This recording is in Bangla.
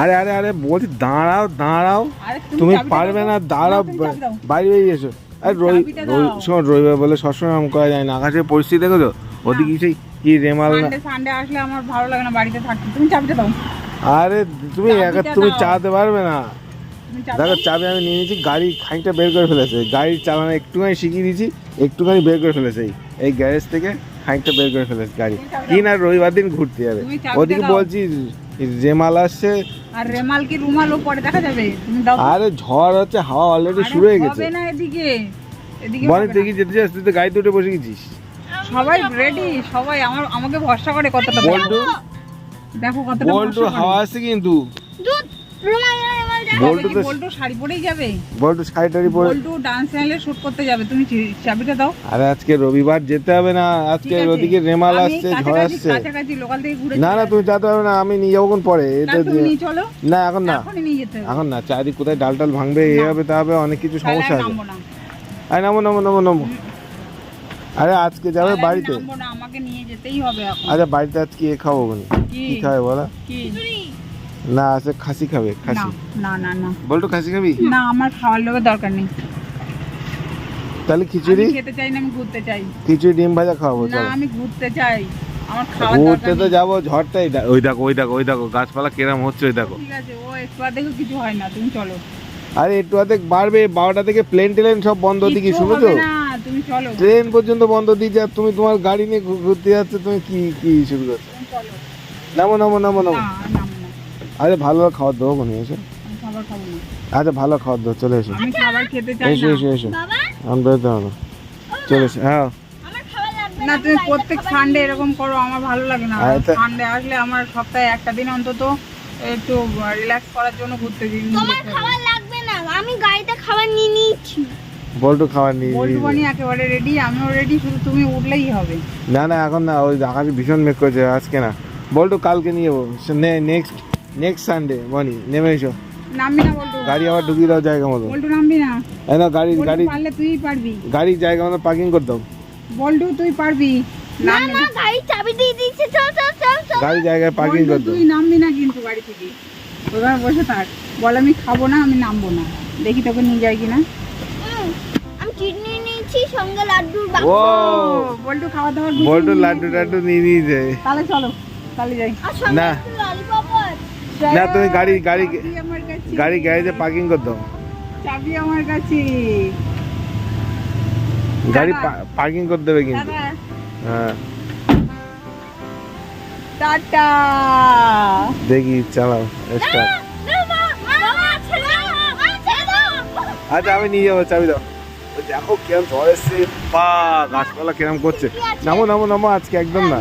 আরে আরে আরে বলছি দাঁড়াও দাঁড়াও। তুমি পারবে না দাঁড়াও। বাইরে বেরিয়ে এসো। আর রবি। শোন রবিবার বলে সবসময় এরকম করা যায় না। আকাশের পরিস্থিতি দেখো তো ওদিকে সেই কি রেমাল না। সানডে আসলে আমার ভালো লাগে না বাড়িতে থাকতে। তুমি চাবিটা দাও। আরে তুমি একা তুমি। চালাতে পারবে না। দেখো চাবি আমি নিয়ে নিয়েছি গাড়ি খানিকটা বের করে ফেলেছে। গাড়ি চালানো একটুখানি শিখিয়ে দিয়েছি একটুখানি বের করে ফেলেছে। এই এই গ্যারেজ থেকে খানিকটা বের করে ফেলেছে গাড়ি। কি না রবিবার দিন ঘুরতে যাবে। ওদিকে বলছি যে মাল আসছে আর রেমাল কি রুমালও পরে দেখা যাবে? তুমি দাও। আরে ঝড় হচ্ছে হাওয়া অলরেডি শুরু হয়ে গেছে। হবে না এদিকে। এদিকে মানে। দেখি যেতে চাস? তুই তো গাড়িতে উঠে বসে গেছিস। সবাই রেডি সবাই আমার আমাকে ভরসা করে কতটা বল্টু? দেখো। কতটা বল্টু হাওয়া আছে আসছে কিন্তু। দুধ রুমাল রুমাল। বল্টু তো বল্টু শাড়ি পরেই যাবে? বল্টু শাড়ি টাড়ি পরে বল্টু ডান্স চ্যানেলে শুট করতে যাবে। তুমি চাবিটা দাও। আরে আজকে রবিবার যেতে হবে না। আজকে ওদিকে রেমাল আসছে ঝড় আসছে। কাছাকাছি লোকাল থেকে ঘুরে না না তুমি যেতে হবে না আমি নিয়ে যাব কোন পরে। এটা নিয়ে চলো। না এখন না। এখনই নিয়ে যেতে এখন না চারিদিক কোথায় ডাল টাল ভাঙবে এ হবে তা হবে অনেক কিছু সমস্যা আছে আরে নামো নামো নামো নামো। আরে আজকে যাবে বাড়িতে? আমাকে নিয়ে যেতেই হবে আচ্ছা বাড়িতে আজকে এ খাব কি? কি খাবে বলো? কি? না আছে খাসি খাবে খাসি। না না না বলতো খাসি খাবি? না আমার খাওয়ার লোকের দরকার নেই। তাহলে খিচুড়ি? খেতে চাই না আমি ঘুরতে চাই। খিচুড়ি ডিম ভাজা খাওয়াবো না আমি ঘুরতে চাই। আমার খাওয়ার ঘুরতে তো যাব ঝড়টাই ওই দেখো ওই দেখো ওই দেখো গাছপালা কেরাম হচ্ছে ওই দেখো। ঠিক আছে ও এক্সপার্ট দেখো কিছু হয় না তুমি চলো। আরে একটু বাড়বে বারোটা থেকে প্লেন টেলেন সব বন্ধ দিকে তুমি ট্রেন পর্যন্ত বন্ধ আর তুমি তোমার গাড়ি নিয়ে ঘুরতে যাচ্ছে তুমি কি কি শুরু করছ? নামো নামো নামো নামো। আরে ভালো খাবার দেবো কোন এসো আমি খাবার খাব আচ্ছা ভালো খাবার দেবো চলে এসো। আমি খাবার খেতে চাই এসো এসো এসো। আমি বেরোতে হবে চলে এসো হ্যাঁ। আমার খাবার লাগবে না তুমি প্রত্যেক সানডে এরকম করো আমার ভালো লাগে না। সানডে আসলে আমার সপ্তাহে একটা দিন অন্তত একটু রিল্যাক্স করার জন্য ঘুরতে দিন। তোমার খাবার লাগবে না আমি গাড়িতে খাবার নিয়ে নিয়েছি বল্টু খাবার নিয়ে বল্টু নিয়ে- বানি একেবারে রেডি আমিও রেডি শুধু তুমি উঠলেই হবে। না না এখন না ওই আকাশে ভীষণ মেঘ করেছে আজকে না। বল্টু কালকে নিয়ে যাব নেক্সট নেক্সট সানডে বনি নেমে এসো। নামবি না বল্টু। গাড়ি আবার ঢুকিয়ে দাও জায়গা মতো। বল্টু নামবি না। এই না গাড়ি গাড়ি পারলে তুই পারবি। গাড়ি জায়গা মতো পার্কিং করে দাও। বল্টু তুই পারবি। না নামবি না। গাড়ি চাবি দিয়ে দিয়েছে। চল চল চল গাড়ি জায়গায় পার্কিং করে দাও। তুই নামবি না কিন্তু গাড়ি থেকে। ওখানে বসে থাক। বল আমি খাব না আমি নামবো না। দেখি তোকে নিয়ে যাই কিনা। আমি কিডনি নিয়েছি সঙ্গে বাক্স। ও বল্টু খাওয়া দাওয়ার বুঝে বল্টু নিয়ে লাড্ডু গেছে। টাড্ডু নিয়ে নিয়েছে তাহলে চলো তাহলে যাই। না। না তুমি গাড়ি গাড়ি গাড়ি গ্যারেজে পার্কিং করে দাও চাবি আমার কাছে। গাড়ি। পার্কিং করে দেবে কিন্তু। হ্যাঁ। টাটা। দেখি চালাও স্টার্ট আচ্ছা আমি নিয়ে যাব চাবি দাও। দেখো কিরম ঝড় এসছে। বা গাছপালা কিরম করছে। নামো নামো নামো আজকে একদম না।